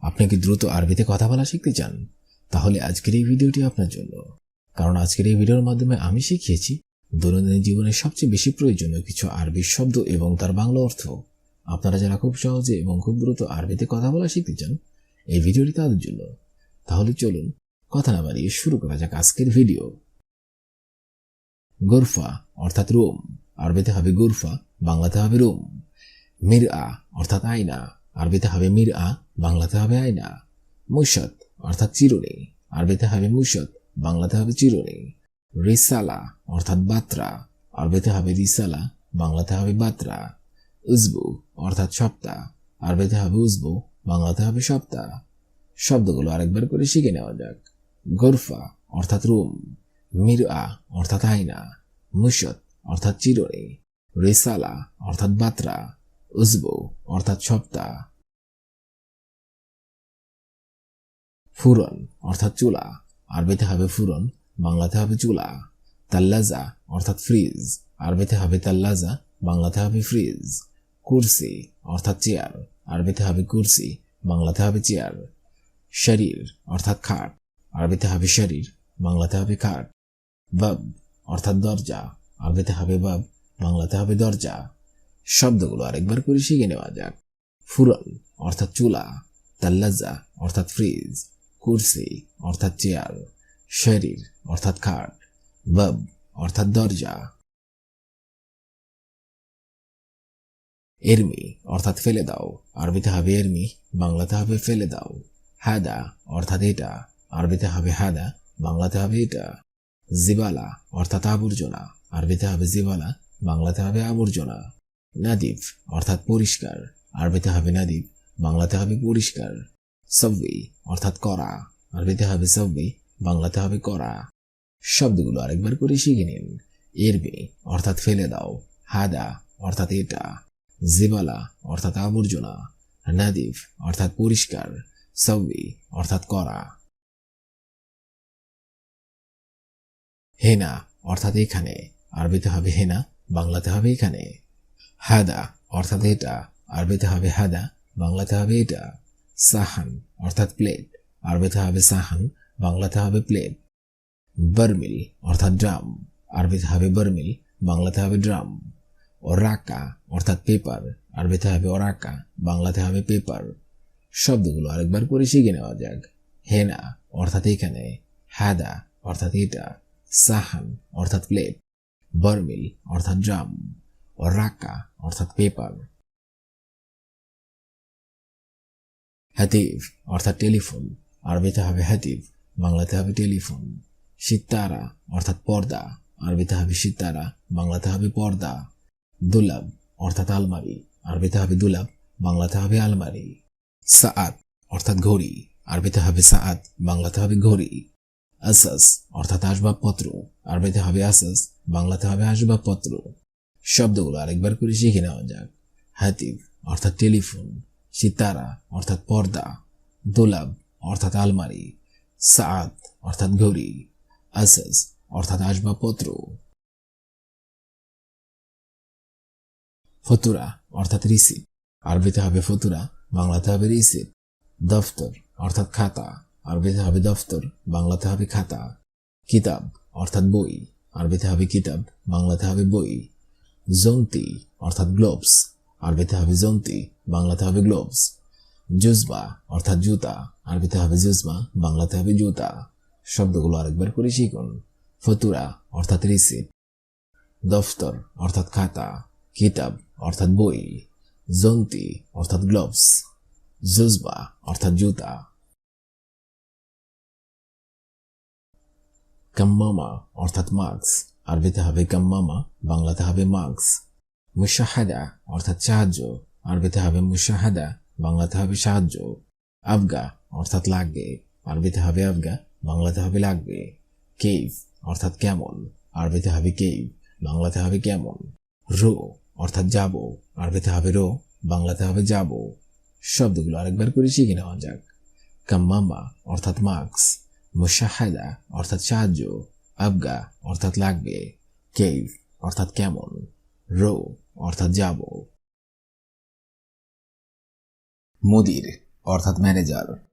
আপনি কি দ্রুত আরবিতে কথা বলা শিখতে চান? তাহলে আজকের এই ভিডিওটি আপনার জন্য। কারণ আজকের এই ভিডিওর মাধ্যমে আমি শিখিয়েছি, দৈনন্দিন জীবনে সবচেয়ে বেশি প্রয়োজনীয় কিছু আরবি শব্দ এবং তার বাংলা অর্থ। আপনারা যারা খুব সহজে এবং খুব দ্রুত আরবিতে কথা বলা শিখতে চান, এই ভিডিওটি তাদের জন্য। তাহলে চলুন, কথা না বাড়িয়ে শুরু করা যাক আজকের ভিডিও। গোরফা অর্থাৎ রুম। আরবিতে হবে গুরফা, বাংলাতে হবে রুম। মির আ অর্থাৎ আয়না। আরবিতে হবে মির আ বাংলাতে হবে আয়না, মুশত, অর্থাৎ চিরুনি। আরবিতে হবে মুশত, বাংলাতে হবে চিরুনি। রিসালা, অর্থাৎ বাত্রা। আরবিতে হবে রিসালা, বাংলাতে হবে বাত্রা। উজবু, অর্থাৎ সপ্তাহ আরবিতে হবে উজবু, বাংলাতে হবে সপ্তাহ শব্দগুলো আরেকবার করে শিখে নেওয়া যাক। গোরফা, অর্থাৎ রুম। মির অর্থাৎ আয়না। মুশত, অর্থাৎ চিরুনি। রিসালা, অর্থাৎ বাত্রা। উজবু, অর্থাৎ সপ্তাহ ফুরন, অর্থাৎ চুলা। আরবিতে হবে ফুরন, বাংলাতে হবে চুলা। তাল্লাজা, অর্থাৎ ফ্রিজ। আরবিতে হবে তাল্লাজা, বাংলাতে হবে ফ্রিজ। কুরসি, অর্থাৎ চেয়ার। আরবিতে হবে কুরসি, বাংলাতে হবে চেয়ার। শরীর, অর্থাৎ খাট। আরবিতে হবে শরীর, বাংলাতে হবে খাট। বাব, অর্থাৎ দরজা। আরবিতে হবে বাব, বাংলাতে হবে দরজা। শব্দগুলো আরেকবার করে শিখে নেওয়া যাক। ফুরন, অর্থাৎ চুলা। তাল্লাজা, অর্থাৎ ফ্রিজ। কুরসি, অর্থাৎ চেয়ার, শরীর, অর্থাৎ খাট, বাব, অর্থাৎ দরজা। এরমি, অর্থাৎ ফেলে দাও। আরবিতে হবে এরমি, বাংলাতে হবে ফেলে দাও। হাদা, অর্থাৎ এটা। আরবিতে হবে হাদা, বাংলাতে হবে এটা। জিবালা, অর্থাৎ আবর্জনা। আরবিতে হবে জিবালা, বাংলাতে হবে আবর্জনা। নাদিফ, অর্থাৎ পরিষ্কার। আরবিতে হবে নাদিফ, বাংলাতে হবে পরিষ্কার। সব্বি অর্থাৎ করা আরবিতে হবে সব্বি বাংলাতে হবে করা শব্দগুলো আরেকবার করে শিখে নিন। এরবে, অর্থাৎ ফেলে দাও। হাদা, অর্থাৎ এটা। জিবালা, অর্থাৎ আবর্জনা। নাদিফ, অর্থাৎ পরিষ্কার। সব্বি অর্থাৎ করা হেনা, অর্থাৎ এখানে। আরবিতে হবে হেনা, বাংলাতে হবে এখানে। হাদা, অর্থাৎ এটা। আরবিতে হবে হাদা, বাংলাতে হবে এটা। সাহান, অর্থাৎ প্লেট আরবিতে হবে সাহান, বাংলাতে হবে প্লেট বার্মিল, অর্থাৎ ড্রাম আরবিতে হবে বার্মিল, বাংলাতে হবে ড্রাম ওরাকা, অর্থাৎ পেপার আরবিতে হবে ওরাকা, বাংলাতে হবে পেপার শব্দগুলো আরেকবার করে শিখে নেওয়া যাক। হেনা, অর্থাৎ এখানে। হাদা, অর্থাৎ এটা। সাহান, অর্থাৎ প্লেট বার্মিল, অর্থাৎ ড্রাম ও রাকা অর্থাৎ পেপার হাতিফ অর্থাৎ টেলিফোন। আরবিতে হবে হাতিফ বাংলাতে হবে টেলিফোন। সিতারা, অর্থাৎ পর্দা। আরবিতে হবে সিতারা, বাংলাতে হবে পর্দা। দুলাব, অর্থাৎ আলমারি। আরবিতে হবে দুলাব, বাংলাতে হবে আলমারি। সাআত অর্থাৎ ঘড়ি। আরবিতে হবে সাআত বাংলাতে হবে ঘড়ি। আসাস, অর্থাৎ আসবাবপত্র। আরবিতে হবে আসাস, বাংলাতে হবে আসবাবপত্র। শব্দগুলো আরেকবার করে শিখে নেওয়া যাক। হাতিব অর্থাৎ টেলিফোন। সিতারা, অর্থাৎ পর্দা, দোলাব, অর্থাৎ আলমারি সাদ অর্থাৎ ঘড়ি, আসাস, অর্থাৎ আসবাবপত্র। ফতুরা, অর্থাৎ রিসিপ আরবিতে হবে ফতুরা, বাংলাতে হবে রিসিপ দফতর, অর্থাৎ খাতা। আরবিতে হবে দফতর, বাংলাতে হবে খাতা। কিতাব, অর্থাৎ বই। আরবিতে হবে কিতাব, বাংলাতে হবে বই। জন্তি অর্থাৎ গ্লোভস। আরবিতে হবে জন্তি বাংলাতে হবে গ্লোভস জুজবা, অর্থাৎ জুতা। আরবিতে হবে জুজবা বাংলাতে হবে জুতা। শব্দগুলো আরেকবার করে শিখুন। ফতুরা, অর্থাৎ রিসিপ দফতর, অর্থাৎ খাতা। কিতাব, অর্থাৎ বই। জন্তি অর্থাৎ গ্লোভস জুজবা, অর্থাৎ জুতা। কাম্মামা, অর্থাৎ মাস্ক। আরবিতে হবে কাম্মামা বাংলাতে হবে মাস্ক। মুশাহাদা, অর্থাৎ সাহায্য। আরবিতে হবে মুশাহাদা, বাংলাতে হবে সাহায্য। আবগা অর্থাৎ লাগবে। আরবিতে হবে আবগা বাংলাতে হবে লাগবে। কেভ অর্থাৎ কেমন। আরবিতে হবে কেভ বাংলাতে হবে কেমন। রো, অর্থাৎ যাব। আরবিতে হবে রো, বাংলাতে হবে যাব। শব্দগুলো আরেকবার করে শিখে নেওয়া যাক। কাম্মামা, অর্থাৎ মাস্ক মুশাহাদা, অর্থাৎ সাহায্য। আবগা অর্থাৎ লাগবে। কেভ অর্থাৎ কেমন। রো, অর্থাৎ যাব। মুদির, অর্থাৎ ম্যানেজার।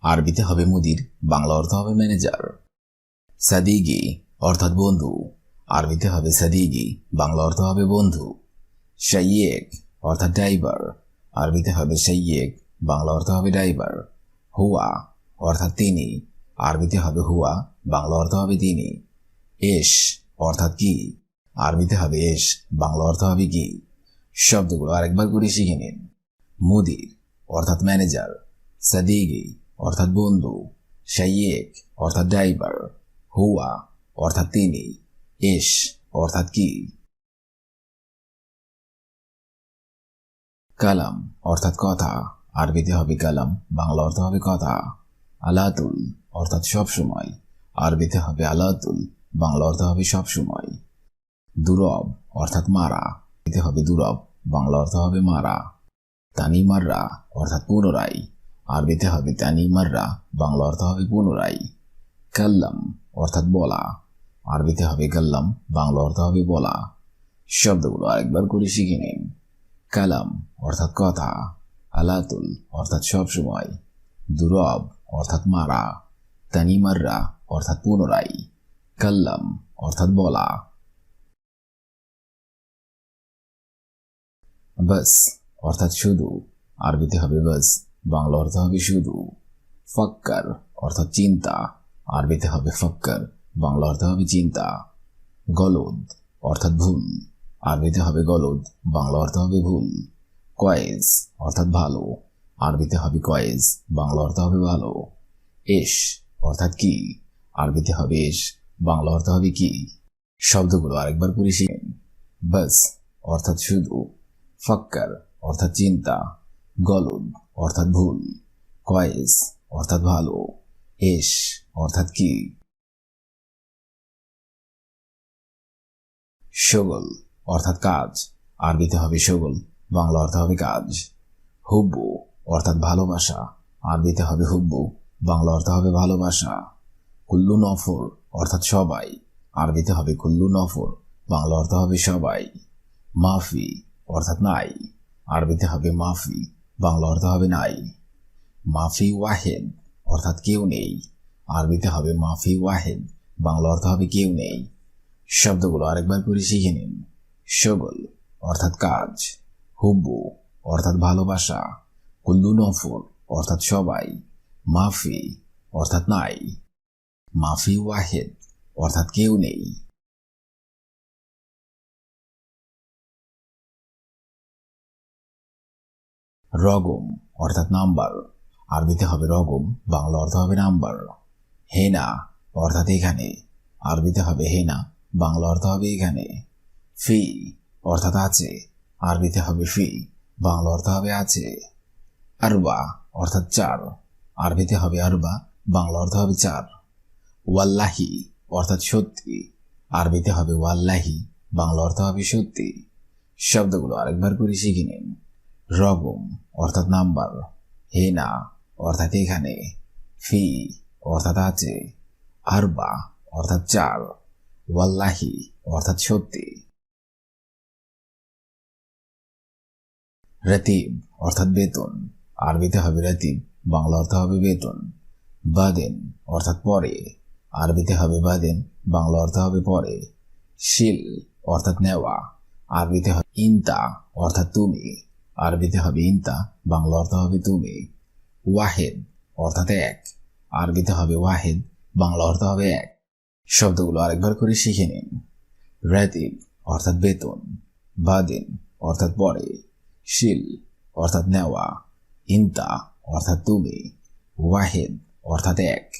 আরবিতে হবে মুদির, বাংলা অর্থ হবে ম্যানেজার। সাদিগি, অর্থাৎ বন্ধু। আরবিতে হবে সাদিগি, বাংলা অর্থ হবে বন্ধু। শাইয়েক, অর্থাৎ ড্রাইভার। আরবিতে হবে শাইয়েক, বাংলা অর্থ হবে ড্রাইভার। হুয়া, অর্থাৎ তিনি। আরবিতে হবে হুয়া, বাংলা অর্থ হবে তিনি। এস, অর্থাৎ কি? আরবিতে হবে এস, বাংলা অর্থ হবে কি শব্দগুলো আরেকবার করে শিখে নিন। মুদির, অর্থাৎ ম্যানেজার। সাদিগি অর্থাৎ বন্ধু। শাইয়েক অর্থাৎ ড্রাইভার। হুয়া, অর্থাৎ তিনি। এস, অর্থাৎ কি? কালাম, অর্থাৎ কথা। আরবিতে হবে কালাম, বাংলা অর্থ হবে কথা। আলাতুল, অর্থাৎ সব সময় আরবিতে হবে আলাতুল, বাংলা অর্থ হবে সব সময় দুরব, অর্থাৎ মারা। এতে হবে দুরব, বাংলা অর্থ হবে মারা। তানিমাররা অর্থাৎ পুনরায়। আরবিতে হবে তানিমাররা বাংলা অর্থ হবে পুনরায়। কাল্লাম, অর্থাৎ বলা। আরবিতে হবে কাল্লাম, বাংলা অর্থ হবে বলা। শব্দগুলো আরেকবার করে শিখে নিন। কালাম, অর্থাৎ কথা। আলাতুল, অর্থাৎ সব সময়। দুরব, অর্থাৎ মারা। তানিমাররা অর্থাৎ পুনরায়। কাল্লাম, অর্থাৎ বলা। বাস, অর্থাৎ শুধু। আরবিতে হবে বাস, বাংলা অর্থ হবে শুধু। ফক্কর, অর্থাৎ চিন্তা। আরবিতে হবে ফক্কর, বাংলা অর্থ হবে চিন্তা। গলদ, অর্থাৎ ভুল। আরবিতে হবে গলদ, বাংলা অর্থ হবে ভুল। কয়েজ, অর্থাৎ ভালো। আরবিতে হবে কয়েজ, বাংলা অর্থ হবে ভালো। এস, অর্থাৎ কি? আরবিতে হবে এস, বাংলা অর্থ হবে কি? শব্দগুলো আরেকবার শিখেন বাস, অর্থাৎ শুধু। ফক্কর, অর্থাৎ চিন্তা, গলদ, অর্থাৎ ভুল, কয়েস, অর্থাৎ ভালো, এস, অর্থাৎ কি? সগল, অর্থাৎ কাজ, আরবিতে হবে সগল, বাংলা অর্থ হবে কাজ। হুব্বু, অর্থাৎ ভালোবাসা, আরবিতে হবে হুব্বু, বাংলা অর্থ হবে ভালোবাসা। কুল্লু নফর, অর্থাৎ সবাই, আরবিতে হবে কুল্লু নফর, বাংলা অর্থ হবে সবাই। মাফি অর্থাৎ নাই। আরবিতে হবে মাফি, বাংলা অর্থ হবে নাই। মাফি ওয়াহেদ, অর্থাৎ কেউ নেই। আরবিতে হবে মাফি ওয়াহেদ, বাংলা অর্থ হবে কেউ নেই। শব্দগুলো আরেকবার করে শিখে নিন। সগল অর্থাৎ কাজ। হুব্বু, অর্থাৎ ভালোবাসা। কুল্লু নফর, অর্থাৎ সবাই। মাফি, অর্থাৎ নাই। মাফি ওয়াহেদ, অর্থাৎ কেউ নেই। রগম, অর্থাৎ নাম্বার। আরবিতে হবে রগম, বাংলা অর্থ হবে নাম্বার। হেনা, অর্থাৎ এখানে। আরবিতে হবে হেনা, বাংলা অর্থ হবে এখানে। ফি, অর্থাৎ আছে। আরবিতে হবে ফি, বাংলা অর্থ হবে আছে। আরবা, অর্থাৎ চার। আরবিতে হবে আরবা, বাংলা অর্থ হবে চার। ওয়াল্লাহি, অর্থাৎ সত্যি। আরবিতে হবে ওয়াল্লাহি, বাংলা অর্থ হবে সত্যি। শব্দগুলো আরেকবার করে শিখে নিন। রগম অর্থাৎ নাম্বার, হেনা, অর্থাৎ এখানে, ফি, অর্থাৎ আছে, আরবা, অর্থাৎ চার, ওয়াল্লাহি, অর্থাৎ সত্যি। রতিব, অর্থাৎ বেতন, আরবিতে হবে রতিব, বাংলা অর্থ হবে বেতন। বাদেন, অর্থাৎ পরে, আরবিতে হবে বাদেন, বাংলা অর্থ হবে পরে। শিল, অর্থাৎ নেওয়া, আরবিতে হবে ইনতা, অর্থাৎ তুমি। আরবিতে হবে ইনতা, বাংলা অর্থ হবে তুমি। ওয়াহেদ অর্থাৎ এক। আরবিতে হবে ওয়াহেদ, বাংলা অর্থ হবে এক। শব্দগুলো আরেকবার করে শিখে নিন। রাতিব অর্থাৎ বেতন, বাদিন অর্থাৎ পরে, শিল অর্থাৎ নেওয়া, ইনতা অর্থাৎ তুমি, ওয়াহেদ অর্থাৎ এক।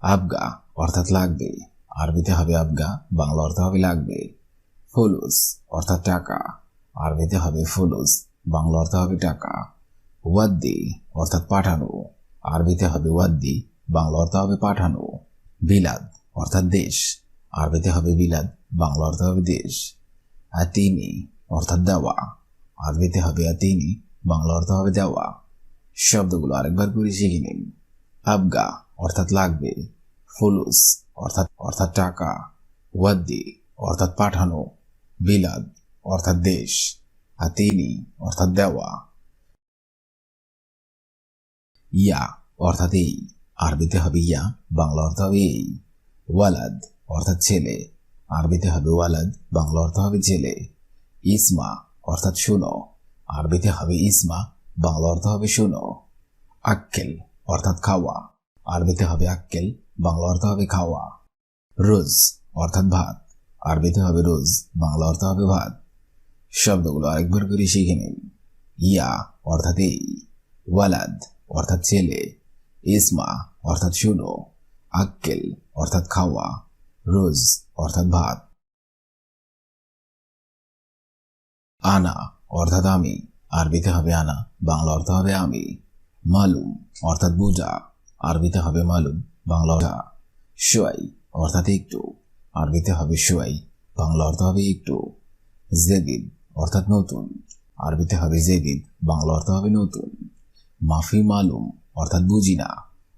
আবগা অর্থাৎ লাগবে, আরবিতে হবে আবগা, বাংলা অর্থ হবে লাগবে। ফুলুস, অর্থাৎ টাকা। আরবিতে হবে ফুলুস, বাংলা অর্থ হবে টাকা। ওয়াদ্দি, অর্থাৎ পাঠানো। আরবিতে হবে ওয়াদ্দি, বাংলা অর্থ হবে পাঠানো। বিলাদ, অর্থাৎ দেশ। আরবিতে হবে বিলাদ, বাংলা অর্থ হবে দেশ। আতিনি, অর্থাৎ দেওয়া। আরবিতে হবে আতিনি, বাংলা অর্থ হবে দেওয়া। শব্দগুলো আরেকবার করে শিখে নিন। আবগা, অর্থাৎ লাগবে। ফুলুস, অর্থাৎ অর্থাৎ টাকা। ওয়াদ্দি, অর্থাৎ পাঠানো। বিলাদ, অর্থাৎ দেশ আতিনি অর্থাৎ দেওয়া। ইয়া, অর্থাৎ এই। আরবিতে হবে ইয়া, বাংলা অর্থ হবে এই। ওয়ালাদ, অর্থাৎ ছেলে। আরবিতে হবে ওয়ালাদ, বাংলা অর্থ হবে ছেলে। ইসমা, অর্থাৎ শুনো। আরবিতে হবে ইসমা, বাংলা অর্থ হবে শুনো। আক্কেল, অর্থাৎ খাওয়া। আরবিতে হবে আক্কেল, বাংলা অর্থ হবে খাওয়া। রোজ, অর্থাৎ ভাত। আরবিতে হবে রোজ, বাংলা অর্থ হবে ভাত। শব্দগুলো আরেকবার করে শিখে নিন। ইয়া অর্থাৎ এই, ওয়ালাদ অর্থাৎ ছেলে, ইসমা অর্থাৎ শুনো, আক্কেল অর্থাৎ খাওয়া, রোজ অর্থাৎ ভাত। আনা অর্থাৎ আমি আরবিতে হবে আনা, বাংলা অর্থ হবে আমি। মালুম অর্থাৎ বুঝা আরবিতে হবে মালুম, বাংলা অর্থ। সোয়াই অর্থাৎ একটু। আরবিতে হবে সোয়াই, বাংলা অর্থ হবে একটু জেদিদ অর্থাৎ নতুন। আরবিতে হবে জেদিদ বাংলা অর্থ হবে নতুন। মাফি মালুম, অর্থাৎ বুঝি না।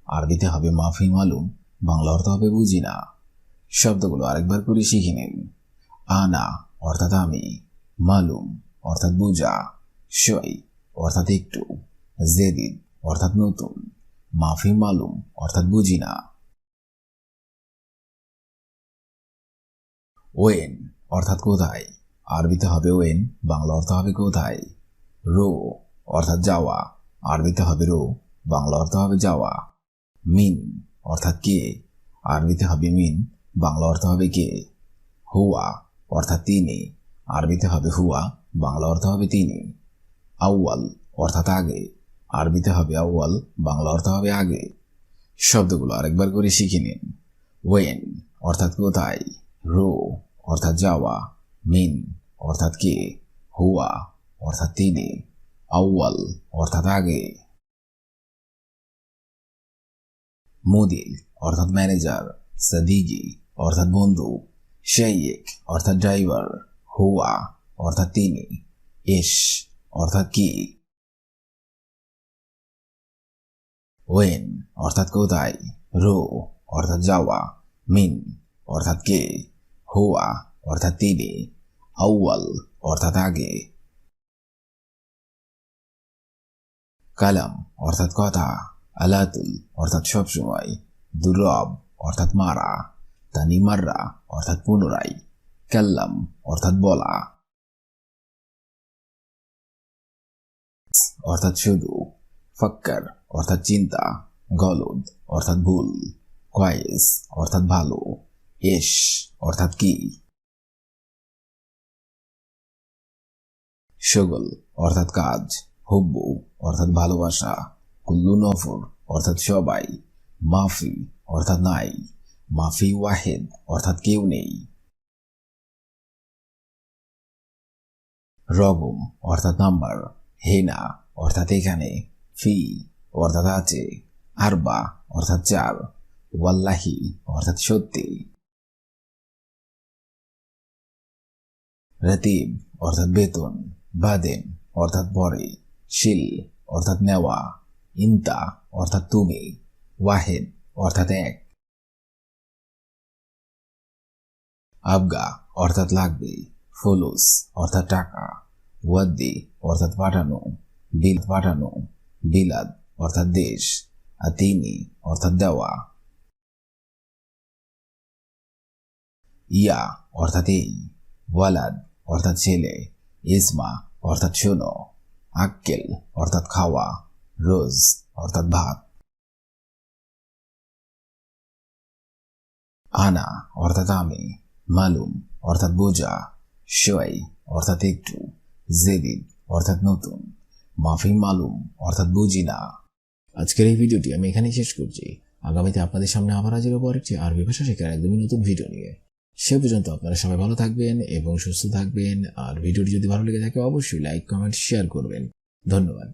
আরবিতে হবে মাফি মালুম, বাংলা অর্থ হবে বুঝি না। শব্দগুলো আরেকবার করে শিখে নিন। আনা, অর্থাৎ আমি। মালুম, অর্থাৎ বুঝা। সই অর্থাৎ একটু। জেদিদ অর্থাৎ নতুন। মাফি মালুম, অর্থাৎ বুঝি না। ওয়েন অর্থাৎ কোথায়? আরবিতে হবে ওয়েন, বাংলা অর্থ হবে কোথায়? রো অর্থাৎ যাওয়া। আরবিতে হবে রো, বাংলা অর্থ হবে যাওয়া। মিন অর্থাৎ কে? আরবিতে হবে মিন, বাংলা অর্থ হবে কে? হুয়া অর্থাৎ তিনি। আরবিতে হবে হুয়া, বাংলা অর্থ হবে তিনি। আউয়াল অর্থাৎ আগে। আরবিতে হবে আউয়াল, বাংলা অর্থ হবে আগে। শব্দগুলো আরেকবার করে শিখে নিন। ওয়েন অর্থাৎ কোথায়? রো, অর্থাৎ যাওয়া, মিন, অর্থাৎ কে, হুয়া, অর্থাৎ তিনি, আউয়াল, অর্থাৎ আগে মুদির অর্থাৎ ম্যানেজার সাদিগি অর্থাৎ বন্ধু শেইক অর্থাৎ ড্রাইভার, হুয়া, অর্থাৎ তিনি ইস অর্থাৎ কি, ওয়েন, অর্থাৎ কোথায়, রো, অর্থাৎ যাওয়া, মিন, অর্থাৎ কে হুয়া অর্থাৎ তিনি। আউয়াল অর্থাৎ আগে। কালাম অর্থাৎ কথা। আলাতুল অর্থাৎ সবসময় দুরব অর্থাৎ মারা। তানিমাররা অর্থাৎ পুনরায়। কাল্লাম অর্থাৎ বলা। অর্থাৎ শুধু। ফক্কর অর্থাৎ চিন্তা। গলদ অর্থাৎ ভুল। কয়েস অর্থাৎ ভালো। এস অর্থাৎ কি? শগল অর্থাৎ কাজ। হুব্বু, অর্থাৎ ভালোবাসা। কুল্লু নফর, অর্থাৎ সবাই। মাফি, অর্থাৎ নাই। মাফি ওয়াহেদ, অর্থাৎ কেউ নেই। রগম অর্থাৎ নাম্বার। হেনা, অর্থাৎ এখানে। ফি, অর্থাৎ আছে। আরবা, অর্থাৎ চার। ওয়াল্লাহি, অর্থাৎ সত্যি। রতিব অর্থাৎ বেতন বাদেন অর্থাৎ পরে, শিল, অর্থাৎ নেওয়া, ইন্তা, অর্থাৎ তুমি, ওয়াহেদ, অর্থাৎ এক। আবগা, অর্থাৎ লাগবে, ফুলুস, অর্থাৎ টাকা, ওয়াদ্দি, অর্থাৎ পাঠানো, বিল পাঠানো, বিলাদ, অর্থাৎ দেশ আতিনি অর্থাৎ দেওয়া। ইয়া, অর্থাৎ এই, ওয়ালাদ অর্থাৎ ছেলে ইসমা, অর্থাৎ শোনো, আক্কেল, অর্থাৎ খাওয়া, রোজ, অর্থাৎ ভাত। আনা, অর্থাৎ আমি, মালুম, অর্থাৎ বোঝা সোয়াই অর্থাৎ একটু, জেদিদ, অর্থাৎ নতুন, মাফি মালুম, অর্থাৎ বুঝি না। আজকের এই ভিডিওটি আমি এখানেই শেষ করছি। আগামীতে আপনাদের সামনে আবার হাজির হব আরেকটি আরবি ভাষা শেখার একদমই নতুন ভিডিও নিয়ে। সে পর্যন্ত আপনারা সবাই ভালো থাকবেন এবং সুস্থ থাকবেন। আর ভিডিওটি যদি ভালো লেগে থাকে, অবশ্যই লাইক কমেন্ট শেয়ার করবেন। ধন্যবাদ।